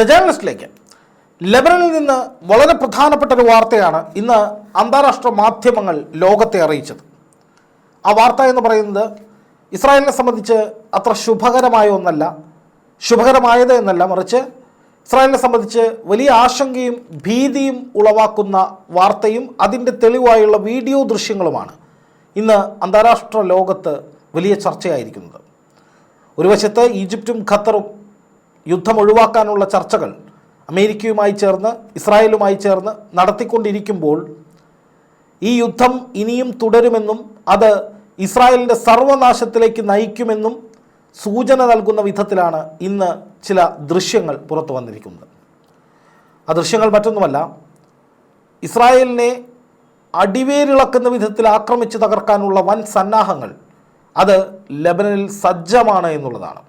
The ജേർണലിസ്റ്റിലേക്ക് ലെബനനിൽ നിന്ന് വളരെ പ്രധാനപ്പെട്ട ഒരു വാർത്തയാണ് ഇന്ന് അന്താരാഷ്ട്ര മാധ്യമങ്ങൾ ലോകത്തെ അറിയിച്ചത്. ആ വാർത്ത എന്ന് പറയുന്നത് ഇസ്രായേലിനെ സംബന്ധിച്ച് അത്ര ശുഭകരമായ ഒന്നല്ല. ശുഭകരമായത് എന്നല്ല മറിച്ച് ഇസ്രായേലിനെ സംബന്ധിച്ച് വലിയ ആശങ്കയും ഭീതിയും ഉളവാക്കുന്ന വാർത്തയും അതിന്റെ തെളിവായുള്ള വീഡിയോ ദൃശ്യങ്ങളുമാണ് ഇന്ന് അന്താരാഷ്ട്ര ലോകത്ത് വലിയ ചർച്ചയായിരിക്കുന്നത്. ഒരു വശത്ത് ഈജിപ്തും ഖത്തറും യുദ്ധം ഒഴിവാക്കാനുള്ള ചർച്ചകൾ അമേരിക്കയുമായി ചേർന്ന് ഇസ്രായേലുമായി ചേർന്ന് നടത്തിക്കൊണ്ടിരിക്കുമ്പോൾ ഈ യുദ്ധം ഇനിയും തുടരുമെന്നും അത് ഇസ്രായേലിന്റെ സർവനാശത്തിലേക്ക് നയിക്കുമെന്നും സൂചന നൽകുന്ന വിധത്തിലാണ് ഇന്ന് ചില ദൃശ്യങ്ങൾ പുറത്തു വന്നിരിക്കുന്നത്. ആ ദൃശ്യങ്ങൾ മറ്റൊന്നുമല്ല ഇസ്രായേലിനെ അടിവേരിളക്കുന്ന വിധത്തിൽ ആക്രമിച്ച് തകർക്കാനുള്ള വൻ സന്നാഹങ്ങൾ അത് ലബനനിൽ സജ്ജമാണ് എന്നുള്ളതാണ്.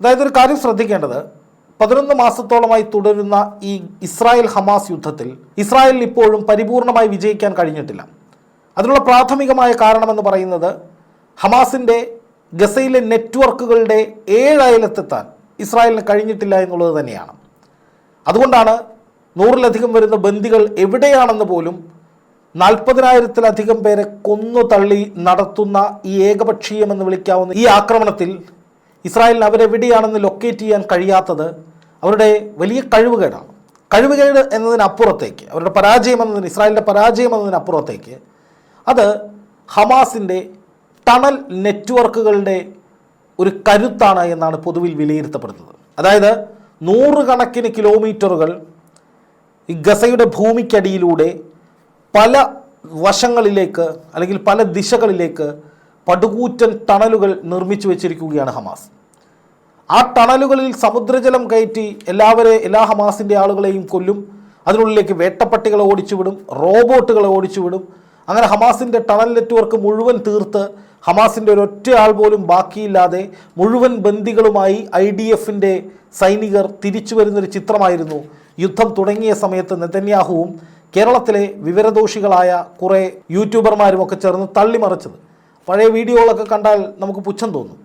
അതായത് ഒരു കാര്യം ശ്രദ്ധിക്കേണ്ടത് പതിനൊന്ന് മാസത്തോളമായി തുടരുന്ന ഈ ഇസ്രായേൽ ഹമാസ് യുദ്ധത്തിൽ ഇസ്രായേൽ ഇപ്പോഴും പരിപൂർണമായി വിജയിക്കാൻ കഴിഞ്ഞിട്ടില്ല. അതിനുള്ള പ്രാഥമികമായ കാരണമെന്ന് പറയുന്നത് ഹമാസിന്റെ ഗസയിലെ നെറ്റ്വർക്കുകളുടെ ഏഴയലത്തെത്താൻ ഇസ്രായേലിന് കഴിഞ്ഞിട്ടില്ല എന്നുള്ളത് തന്നെയാണ്. അതുകൊണ്ടാണ് നൂറിലധികം വരുന്ന ബന്ദികൾ എവിടെയാണെന്ന് പോലും നാൽപ്പതിനായിരത്തിലധികം പേരെ കൊന്നു തള്ളി നടത്തുന്ന ഈ ഏകപക്ഷീയമെന്ന് വിളിക്കാവുന്ന ഈ ആക്രമണത്തിൽ ഇസ്രായേലിന് അവരെവിടെയാണെന്ന് ലൊക്കേറ്റ് ചെയ്യാൻ കഴിയാത്തത് അവരുടെ വലിയ കഴിവുകേടാണ്. കഴിവുകേട് എന്നതിനപ്പുറത്തേക്ക് അവരുടെ പരാജയം എന്നതിന് ഇസ്രായേലിന്റെ പരാജയം എന്നതിനപ്പുറത്തേക്ക് അത് ഹമാസിന്റെ ടണൽ നെറ്റ്വർക്കുകളുടെ ഒരു കരുത്താണ് എന്നാണ് പൊതുവിൽ വിലയിരുത്തപ്പെടുന്നത്. അതായത് നൂറുകണക്കിന് കിലോമീറ്ററുകൾ ഈ ഗസയുടെ ഭൂമിക്കടിയിലൂടെ പല വശങ്ങളിലേക്ക് അല്ലെങ്കിൽ പല ദിശകളിലേക്ക് പടുകൂറ്റൻ ടണലുകൾ നിർമ്മിച്ചു വെച്ചിരിക്കുകയാണ് ഹമാസ്. ആ ടണലുകളിൽ സമുദ്രജലം കയറ്റി എല്ലാവരെ എല്ലാ ഹമാസിന്റെ ആളുകളെയും കൊല്ലും. അതിനുള്ളിലേക്ക് വേട്ടപ്പട്ടികളെ ഓടിച്ചുവിടും റോബോട്ടുകളെ ഓടിച്ചുവിടും. അങ്ങനെ ഹമാസിന്റെ ടണൽ നെറ്റ്വർക്ക് മുഴുവൻ തീർത്ത് ഹമാസിന്റെ ഒരൊറ്റ ആൾ പോലും ബാക്കിയില്ലാതെ മുഴുവൻ ബന്ദികളുമായി ഐ ഡി എഫിന്റെ സൈനികർ തിരിച്ചു വരുന്നൊരു ചിത്രമായിരുന്നു യുദ്ധം തുടങ്ങിയ സമയത്ത് നെതന്യാഹുവും കേരളത്തിലെ വിവരദോഷികളായ കുറേ യൂട്യൂബർമാരും ഒക്കെ ചേർന്ന് തള്ളിമറിച്ചത്. പഴയ വീഡിയോകളൊക്കെ കണ്ടാൽ നമുക്ക് പുച്ഛം തോന്നും.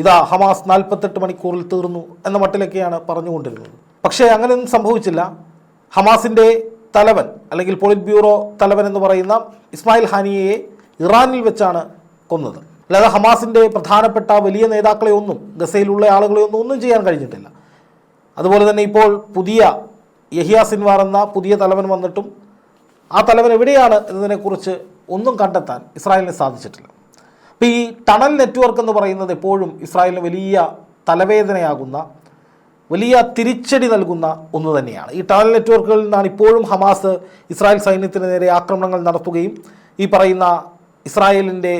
ഇതാ ഹമാസ് നാൽപ്പത്തെട്ട് മണിക്കൂറിൽ തീർന്നു എന്ന മട്ടിലൊക്കെയാണ് പറഞ്ഞുകൊണ്ടിരുന്നത്. പക്ഷേ അങ്ങനെയൊന്നും സംഭവിച്ചില്ല. ഹമാസിന്റെ തലവൻ അല്ലെങ്കിൽ പോളിറ്റ് ബ്യൂറോ തലവൻ എന്ന് പറയുന്ന ഇസ്മായിൽ ഹാനിയയെ ഇറാനിൽ വെച്ചാണ് കൊന്നത്. അല്ലാതെ ഹമാസിന്റെ പ്രധാനപ്പെട്ട വലിയ നേതാക്കളെ ഒന്നും ഗസയിലുള്ള ആളുകളെ ഒന്നും ഒന്നും ചെയ്യാൻ കഴിഞ്ഞിട്ടില്ല. അതുപോലെ തന്നെ ഇപ്പോൾ പുതിയ യഹിയ സിൻവാർ എന്ന പുതിയ തലവൻ വന്നിട്ടും ആ തലവൻ എവിടെയാണ് എന്നതിനെക്കുറിച്ച് ഒന്നും കണ്ടെത്താൻ ഇസ്രായേലിന് സാധിച്ചിട്ടില്ല. അപ്പോൾ ഈ ടണൽ നെറ്റ്വർക്ക് എന്ന് പറയുന്നത് എപ്പോഴും ഇസ്രായേലിന് വലിയ തലവേദനയാകുന്ന വലിയ തിരിച്ചടി നൽകുന്ന ഒന്ന് തന്നെയാണ്. ഈ ടണൽ നെറ്റ്വർക്കുകളിൽ നിന്നാണ് ഇപ്പോഴും ഹമാസ് ഇസ്രായേൽ സൈന്യത്തിന് നേരെ ആക്രമണങ്ങൾ നടത്തുകയും ഈ പറയുന്ന ഇസ്രായേലിന്റെ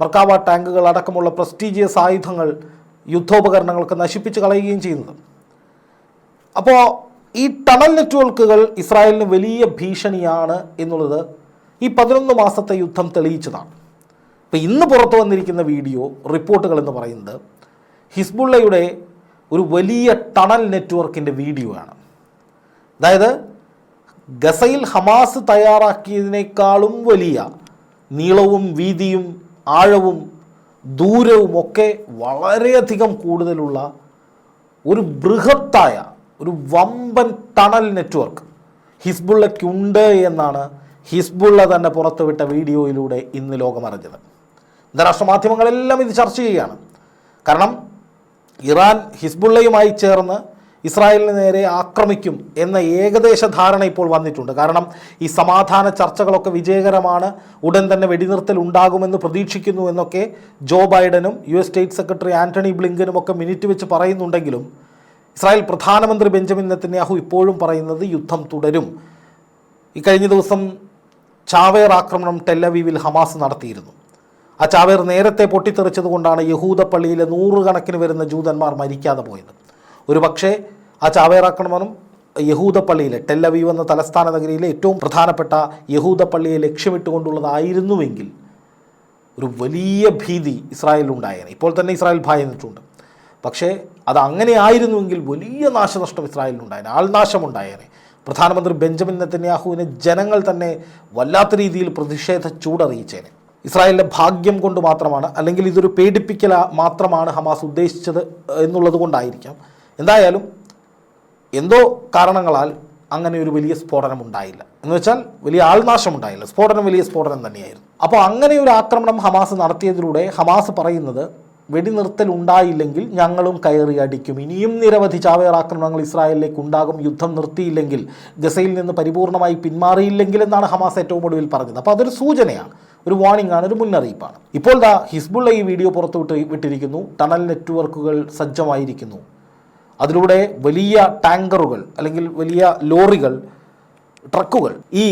മർക്കാവ ടാങ്കുകൾ അടക്കമുള്ള പ്രസ്റ്റീജിയസ് ആയുധങ്ങൾ യുദ്ധോപകരണങ്ങളൊക്കെ നശിപ്പിച്ച് കളയുകയും ചെയ്യുന്നത്. അപ്പോൾ ഈ ടണൽ നെറ്റ്വർക്കുകൾ ഇസ്രായേലിന് വലിയ ഭീഷണിയാണ് എന്നുള്ളത് ഈ പതിനൊന്ന് മാസത്തെ യുദ്ധം തെളിയിച്ചതാണ്. ഇപ്പോൾ ഇന്ന് പുറത്തു വന്നിരിക്കുന്ന വീഡിയോ റിപ്പോർട്ടുകൾ എന്ന് പറയുന്നത് ഹിസ്ബുള്ളയുടെ ഒരു വലിയ ടണൽ നെറ്റ്വർക്കിന്റെ വീഡിയോ ആണ്. അതായത് ഗസയിൽ ഹമാസ് തയ്യാറാക്കിയതിനേക്കാളും വലിയ നീളവും വീതിയും ആഴവും ദൂരവും ഒക്കെ വളരെയധികം കൂടുതലുള്ള ഒരു ബൃഹത്തായ ഒരു വമ്പൻ ടണൽ നെറ്റ്വർക്ക് ഹിസ്ബുള്ളയ്ക്കുണ്ട് എന്നാണ് ഹിസ്ബുള്ള തന്നെ പുറത്തുവിട്ട വീഡിയോയിലൂടെ ഇന്ന് ലോകമറിഞ്ഞത്. അന്താരാഷ്ട്ര മാധ്യമങ്ങളെല്ലാം ഇത് ചർച്ച ചെയ്യുകയാണ്. കാരണം ഇറാൻ ഹിസ്ബുള്ളയുമായി ചേർന്ന് ഇസ്രായേലിന് നേരെ ആക്രമിക്കും എന്ന ഏകദേശ ധാരണ ഇപ്പോൾ വന്നിട്ടുണ്ട്. കാരണം ഈ സമാധാന ചർച്ചകളൊക്കെ വിജയകരമാണ് ഉടൻ തന്നെ വെടിനിർത്തൽ ഉണ്ടാകുമെന്ന് പ്രതീക്ഷിക്കുന്നു എന്നൊക്കെ Joe ബൈഡനും U S State Secretary Antony ബ്ലിങ്കനും ഒക്കെ മിനിറ്റ് വെച്ച് പറയുന്നുണ്ടെങ്കിലും ഇസ്രായേൽ പ്രധാനമന്ത്രി ബെഞ്ചമിൻ നെത്തന്യാഹു ഇപ്പോഴും പറയുന്നത് യുദ്ധം തുടരും. ഈ കഴിഞ്ഞ ദിവസം ചാവേർ ആക്രമണം ടെല്ലവീവിൽ ഹമാസ് നടത്തിയിരുന്നു. ആ ചാവേർ നേരത്തെ പൊട്ടിത്തെറിച്ചതുകൊണ്ടാണ് യഹൂദ പള്ളിയിലെ നൂറുകണക്കിന് വരുന്ന ജൂതന്മാർ മരിക്കാതെ പോയത്. ഒരു പക്ഷേ ആ ചാവേർ ആക്രമണം യഹൂദ പള്ളിയിലെ ടെല്ലവീവ് എന്ന തലസ്ഥാന നഗരിയിലെ ഏറ്റവും പ്രധാനപ്പെട്ട യഹൂദ പള്ളിയെ ലക്ഷ്യമിട്ടുകൊണ്ടുള്ളതായിരുന്നുവെങ്കിൽ ഒരു വലിയ ഭീതി ഇസ്രായേലിലുണ്ടായേനെ. ഇപ്പോൾ തന്നെ ഇസ്രായേൽ ഭയന്നിട്ടുണ്ട്. പക്ഷേ അത് അങ്ങനെ ആയിരുന്നുവെങ്കിൽ വലിയ നാശനഷ്ടം ഇസ്രായേലിനുണ്ടായേനെ ആൾനാശമുണ്ടായേനെ. പ്രധാനമന്ത്രി ബെഞ്ചമിൻ നെത്തന്യാഹുവിനെ ജനങ്ങൾ തന്നെ വല്ലാത്ത രീതിയിൽ പ്രതിഷേധ ചൂടറിയിച്ചേനെ ഇസ്രായേലിന്റെ ഭാഗ്യം കൊണ്ട് മാത്രമാണ് അല്ലെങ്കിൽ ഇതൊരു പേടിപ്പിക്കൽ മാത്രമാണ് ഹമാസ് ഉദ്ദേശിച്ചത് എന്നുള്ളത് കൊണ്ടായിരിക്കാം. എന്തായാലും എന്തോ കാരണങ്ങളാൽ അങ്ങനെ ഒരു വലിയ സ്ഫോടനം ഉണ്ടായില്ല. എന്ന് വെച്ചാൽ വലിയ ആൾനാശം ഉണ്ടായില്ല. സ്ഫോടനം വലിയ സ്ഫോടനം തന്നെയായിരുന്നു. അപ്പോൾ അങ്ങനെ ഒരു ആക്രമണം ഹമാസ് നടത്തിയതിലൂടെ ഹമാസ് പറയുന്നത് വെടിനിർത്തൽ ഉണ്ടായില്ലെങ്കിൽ ഞങ്ങളും കയറി അടിക്കും. ഇനിയും നിരവധി ചാവേർ ആക്രമണങ്ങൾ ഇസ്രായേലിലേക്ക് ഉണ്ടാകും. യുദ്ധം നിർത്തിയില്ലെങ്കിൽ ഗസയിൽ നിന്ന് പരിപൂർണമായി പിന്മാറിയില്ലെങ്കിൽ എന്നാണ് ഹമാസ് ഏറ്റവും ഒടുവിൽ പറഞ്ഞത്. അപ്പോൾ അതൊരു സൂചനയാണ് ഒരു വാണിംഗ് ആണ് ഒരു മുന്നറിയിപ്പാണ്. ഇപ്പോൾ ദാ ഹിസ്ബുള്ള ഈ വീഡിയോ പുറത്തുവിട്ട് വിട്ടിരിക്കുന്നു. ടണൽ നെറ്റ്വർക്കുകൾ സജ്ജമായിരിക്കുന്നു. അതിലൂടെ വലിയ ടാങ്കറുകൾ അല്ലെങ്കിൽ വലിയ ലോറികൾ ട്രക്കുകൾ ഈ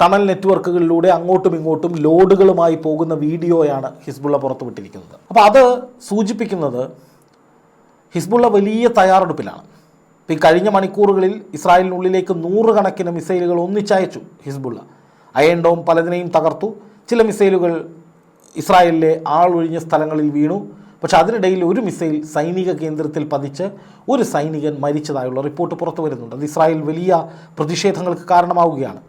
ടണൽ നെറ്റ്വർക്കുകളിലൂടെ അങ്ങോട്ടും ഇങ്ങോട്ടും ലോഡുകളുമായി പോകുന്ന വീഡിയോയാണ് ഹിസ്ബുള്ള പുറത്തുവിട്ടിരിക്കുന്നത്. അപ്പോൾ അത് സൂചിപ്പിക്കുന്നത് ഹിസ്ബുള്ള വലിയ തയ്യാറെടുപ്പിലാണ്. ഈ കഴിഞ്ഞ മണിക്കൂറുകളിൽ ഇസ്രായേലിനുള്ളിലേക്ക് നൂറുകണക്കിന് മിസൈലുകൾ ഒന്നിച്ചയച്ചു ഹിസ്ബുള്ള. അയൻഡോം പലതിനെയും തകർത്തു. ചില മിസൈലുകൾ ഇസ്രായേലിലെ ആളൊഴിഞ്ഞ സ്ഥലങ്ങളിൽ വീണു. പക്ഷേ അതിനിടയിൽ ഒരു മിസൈൽ സൈനിക കേന്ദ്രത്തിൽ പതിച്ച് ഒരു സൈനികൻ മരിച്ചതായുള്ള റിപ്പോർട്ട് പുറത്തു വരുന്നുണ്ട് അത് ഇസ്രായേൽ വലിയ പ്രതിഷേധങ്ങൾക്ക് കാരണമാവുകയാണ്.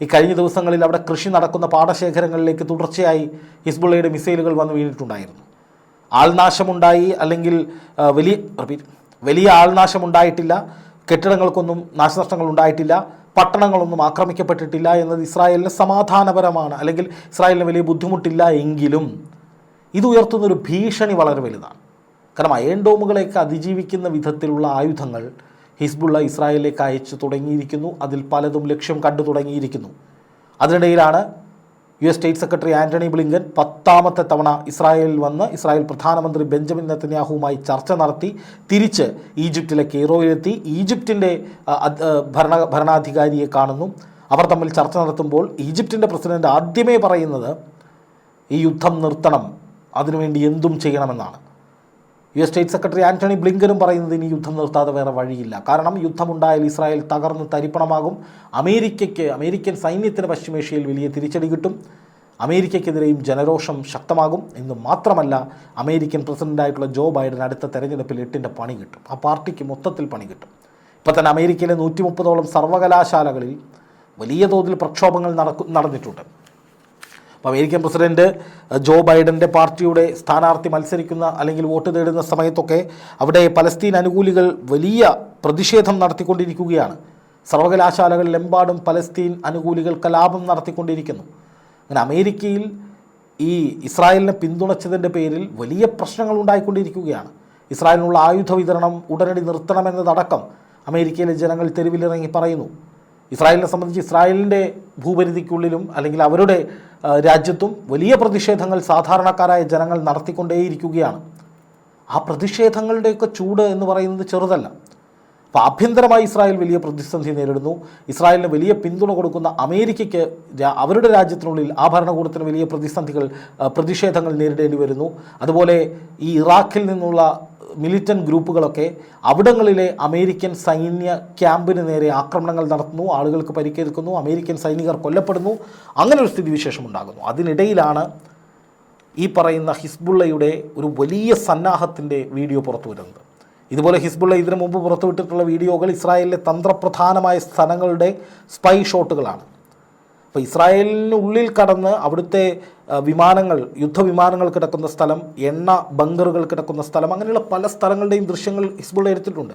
ഈ കഴിഞ്ഞ ദിവസങ്ങളിൽ അവിടെ കൃഷി നടക്കുന്ന പാടശേഖരങ്ങളിലേക്ക് തുടർച്ചയായി ഹിസ്ബുള്ളയുടെ മിസൈലുകൾ വന്ന് വീണിട്ടുണ്ടായിരുന്നു. ആൾനാശമുണ്ടായി അല്ലെങ്കിൽ വലിയ വലിയ ആൾനാശമുണ്ടായിട്ടില്ല കെട്ടിടങ്ങൾക്കൊന്നും നാശനഷ്ടങ്ങൾ ഉണ്ടായിട്ടില്ല പട്ടണങ്ങളൊന്നും ആക്രമിക്കപ്പെട്ടിട്ടില്ല എന്നത് ഇസ്രായേലിന് സമാധാനപരമാണ് അല്ലെങ്കിൽ ഇസ്രായേലിന് വലിയ ബുദ്ധിമുട്ടില്ല എങ്കിലും ഇത് ഉയർത്തുന്നൊരു ഭീഷണി വളരെ വലുതാണ്. കാരണം അയൺ ഡോമുകളെയൊക്കെ അതിജീവിക്കുന്ന വിധത്തിലുള്ള ആയുധങ്ങൾ ഹിസ്ബുള്ള ഇസ്രായേലിലേക്ക് അയച്ചു തുടങ്ങിയിരിക്കുന്നു. അതിൽ പലതും ലക്ഷ്യം കണ്ടു തുടങ്ങിയിരിക്കുന്നു. അതിനിടയിലാണ് U S State Secretary Antony Blinken പത്താമത്തെ തവണ ഇസ്രായേലിൽ വന്ന് ഇസ്രായേൽ പ്രധാനമന്ത്രി ബെഞ്ചമിൻ നെത്തന്യാഹുവുമായി ചർച്ച നടത്തി. തിരിച്ച് ഈജിപ്തിലെ കെയ്റോയിലെത്തി. ഈജിപ്തിന്റെ ഭരണ ഭരണാധികാരിയെ കാണുന്നു. അവർ തമ്മിൽ ചർച്ച നടത്തുമ്പോൾ ഈജിപ്തിന്റെ പ്രസിഡന്റ് ആദ്യമേ പറയുന്നത് ഈ യുദ്ധം നിർത്തണം. അതിനുവേണ്ടി എന്തും ചെയ്യണമെന്നാണ്. U S State Secretary Antony ബ്ലിങ്കനും പറയുന്നത് ഇനി യുദ്ധം നിർത്താതെ വേറെ വഴിയില്ല. കാരണം യുദ്ധമുണ്ടായാൽ ഇസ്രായേൽ തകർന്ന് തരിപ്പണമാകും. അമേരിക്കയ്ക്ക് അമേരിക്കൻ സൈന്യത്തിന് പശ്ചിമേഷ്യയിൽ വലിയ തിരിച്ചടി കിട്ടും. അമേരിക്കയ്ക്കെതിരെയും ജനരോഷം ശക്തമാകും. എന്ന് മാത്രമല്ല അമേരിക്കൻ പ്രസിഡന്റായിട്ടുള്ള ജോ ബൈഡൻ അടുത്ത തെരഞ്ഞെടുപ്പിൽ എട്ടിന്റെ പണി കിട്ടും. ആ പാർട്ടിക്ക് മൊത്തത്തിൽ പണി കിട്ടും. ഇപ്പോൾ തന്നെ അമേരിക്കയിലെ നൂറ്റി മുപ്പതോളം സർവകലാശാലകളിൽ വലിയ തോതിൽ പ്രക്ഷോഭങ്ങൾ നടക്കു നടന്നിട്ടുണ്ട്. അപ്പോൾ അമേരിക്കൻ പ്രസിഡന്റ് ജോ ബൈഡന്റെ പാർട്ടിയുടെ സ്ഥാനാർത്ഥി മത്സരിക്കുന്ന അല്ലെങ്കിൽ വോട്ട് തേടുന്ന സമയത്തൊക്കെ അവിടെ പലസ്തീൻ അനുകൂലികൾ വലിയ പ്രതിഷേധം നടത്തിക്കൊണ്ടിരിക്കുകയാണ്. സർവകലാശാലകളിലെമ്പാടും പലസ്തീൻ അനുകൂലികൾ കലാപം നടത്തിക്കൊണ്ടിരിക്കുന്നു. അങ്ങനെ അമേരിക്കയിൽ ഈ ഇസ്രായേലിനെ പിന്തുണച്ചതിന്റെ പേരിൽ വലിയ പ്രശ്നങ്ങൾ ഉണ്ടായിക്കൊണ്ടിരിക്കുകയാണ്. ഇസ്രായേലിനുള്ള ആയുധ വിതരണം ഉടനടി നിർത്തണമെന്നതടക്കം അമേരിക്കയിലെ ജനങ്ങൾ തെരുവിലിറങ്ങി പറയുന്നു. ഇസ്രായേലിനെ സംബന്ധിച്ച് ഇസ്രായേലിന്റെ ഭൂപരിധിക്കുള്ളിലും അല്ലെങ്കിൽ അവരുടെ രാജ്യത്തും വലിയ പ്രതിഷേധങ്ങൾ സാധാരണക്കാരായ ജനങ്ങൾ നടത്തിക്കൊണ്ടേയിരിക്കുകയാണ്. ആ പ്രതിഷേധങ്ങളുടെയൊക്കെ ചൂട് എന്ന് പറയുന്നത് ചെറുതല്ല. അപ്പോൾ ആഭ്യന്തരമായി ഇസ്രായേൽ വലിയ പ്രതിസന്ധി നേരിടുന്നു. ഇസ്രായേലിന് വലിയ പിന്തുണ കൊടുക്കുന്ന അമേരിക്കയ്ക്ക് അവരുടെ രാജ്യത്തിനുള്ളിൽ ആ ഭരണകൂടത്തിന് വലിയ പ്രതിസന്ധികൾ പ്രതിഷേധങ്ങൾ നേരിടേണ്ടി വരുന്നു. അതുപോലെ ഈ ഇറാഖിൽ നിന്നുള്ള മിലിറ്റന്റ് ഗ്രൂപ്പുകളൊക്കെ അവിടങ്ങളിലെ അമേരിക്കൻ സൈന്യ ക്യാമ്പിന് നേരെ ആക്രമണങ്ങൾ നടത്തുന്നു ആളുകൾക്ക് പരിക്കേൽക്കുന്നു അമേരിക്കൻ സൈനികർ കൊല്ലപ്പെടുന്നു അങ്ങനെ ഒരു സ്ഥിതിവിശേഷം ഉണ്ടാകുന്നു. അതിനിടയിലാണ് ഈ പറയുന്ന ഹിസ്ബുള്ളയുടെ ഒരു വലിയ സന്നാഹത്തിന്റെ വീഡിയോ പുറത്തു വരുന്നത്. ഇതുപോലെ ഹിസ്ബുള്ള ഇതിനു മുമ്പ് പുറത്തുവിട്ടിട്ടുള്ള വീഡിയോകൾ ഇസ്രായേലിലെ തന്ത്രപ്രധാനമായ സ്ഥലങ്ങളുടെ സ്പൈ ഷോട്ടുകളാണ് അപ്പോൾ ഇസ്രായേലിന് ഉള്ളിൽ കടന്ന് അവിടുത്തെ വിമാനങ്ങൾ യുദ്ധവിമാനങ്ങൾ കിടക്കുന്ന സ്ഥലം എണ്ണ ബങ്കറുകൾ കിടക്കുന്ന സ്ഥലം അങ്ങനെയുള്ള പല സ്ഥലങ്ങളുടെയും ദൃശ്യങ്ങൾ ഹിസ്ബുള്ള എടുത്തിട്ടുണ്ട്.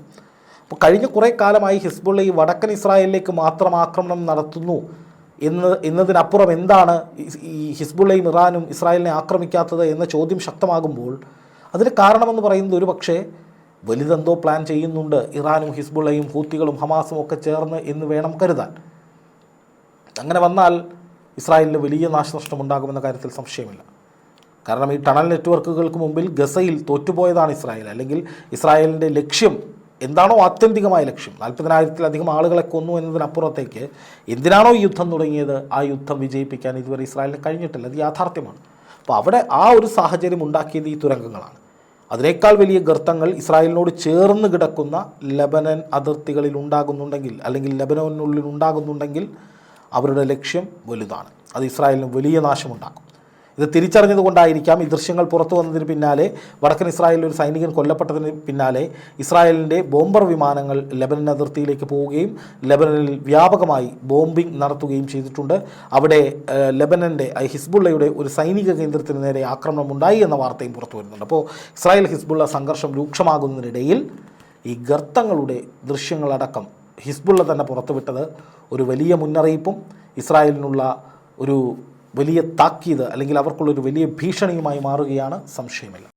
അപ്പോൾ കഴിഞ്ഞ കുറേ കാലമായി ഹിസ്ബുള്ള ഈ വടക്കൻ ഇസ്രായേലിലേക്ക് മാത്രം ആക്രമണം നടത്തുന്നു എന്ന് എന്നതിനപ്പുറം എന്താണ് ഈ ഹിസ്ബുള്ളയും ഇറാനും ഇസ്രായേലിനെ ആക്രമിക്കാത്തത് എന്ന ചോദ്യം ശക്തമാകുമ്പോൾ അതിന് കാരണമെന്ന് പറയുന്നത് ഒരു പക്ഷേ വലുതെന്തോ പ്ലാൻ ചെയ്യുന്നുണ്ട് ഇറാനും ഹിസ്ബുള്ളയും ഹൂത്തികളും ഹമാസും ഒക്കെ ചേർന്ന് എന്ന് വേണം കരുതാൻ. അങ്ങനെ വന്നാൽ ഇസ്രായേലിന് വലിയ നാശനഷ്ടം ഉണ്ടാകുമെന്ന കാര്യത്തിൽ സംശയമില്ല. കാരണം ഈ ടണൽ നെറ്റ്വർക്കുകൾക്ക് മുമ്പിൽ ഗസയിൽ തോറ്റുപോയതാണ് ഇസ്രായേൽ. അല്ലെങ്കിൽ ഇസ്രായേലിന്റെ ലക്ഷ്യം എന്താണോ ആത്യന്തികമായ ലക്ഷ്യം. നാൽപ്പതിനായിരത്തിലധികം ആളുകളെ കൊന്നു എന്നതിനപ്പുറത്തേക്ക് എന്തിനാണോ ഈ യുദ്ധം തുടങ്ങിയത്? ആ യുദ്ധം വിജയിപ്പിക്കാൻ ഇതുവരെ ഇസ്രായേലിന് കഴിഞ്ഞിട്ടില്ല. അത് യാഥാർത്ഥ്യമാണ്. അപ്പോൾ അവിടെ ആ ഒരു സാഹചര്യം ഉണ്ടാക്കിയത് ഈ തുരങ്കങ്ങളാണ്. അതിനേക്കാൾ വലിയ ഗർത്തങ്ങൾ ഇസ്രായേലിനോട് ചേർന്ന് കിടക്കുന്ന ലബനൻ അതിർത്തികളിൽ ഉണ്ടാകുന്നുണ്ടെങ്കിൽ അല്ലെങ്കിൽ ലബനോനുള്ളിൽ ഉണ്ടാകുന്നുണ്ടെങ്കിൽ അവരുടെ ലക്ഷ്യം വലുതാണ്. അത് ഇസ്രായേലിന് വലിയ നാശമുണ്ടാക്കും. ഇത് തിരിച്ചറിഞ്ഞതുകൊണ്ടായിരിക്കാം ഈ ദൃശ്യങ്ങൾ പുറത്തു വന്നതിന് പിന്നാലെ വടക്കൻ ഇസ്രായേലിൽ ഒരു സൈനികൻ കൊല്ലപ്പെട്ടതിന് പിന്നാലെ ഇസ്രായേലിന്റെ ബോംബർ വിമാനങ്ങൾ ലെബനൻ അതിർത്തിയിലേക്ക് പോവുകയും ലെബനനിൽ വ്യാപകമായി ബോംബിംഗ് നടത്തുകയും ചെയ്തിട്ടുണ്ട്. അവിടെ ലെബനന്റെ ഹിസ്ബുള്ളയുടെ ഒരു സൈനിക കേന്ദ്രത്തിന് നേരെ ആക്രമണം ഉണ്ടായി എന്ന വാർത്തയും പുറത്തു വരുന്നുണ്ട്. അപ്പോൾ ഇസ്രായേൽ ഹിസ്ബുള്ള സംഘർഷം രൂക്ഷമാകുന്നതിനിടയിൽ ഈ ഗർത്തങ്ങളുടെ ദൃശ്യങ്ങളടക്കം ഹിസ്ബുള്ള തന്നെ പുറത്തുവിട്ടത് ഒരു വലിയ മുന്നറിയിപ്പും ഇസ്രായേലിനുള്ള ഒരു വലിയ താക്കീത് അല്ലെങ്കിൽ അവർക്കുള്ളൊരു വലിയ ഭീഷണിയുമായി മാറുകയാണ് സംശയമില്ല.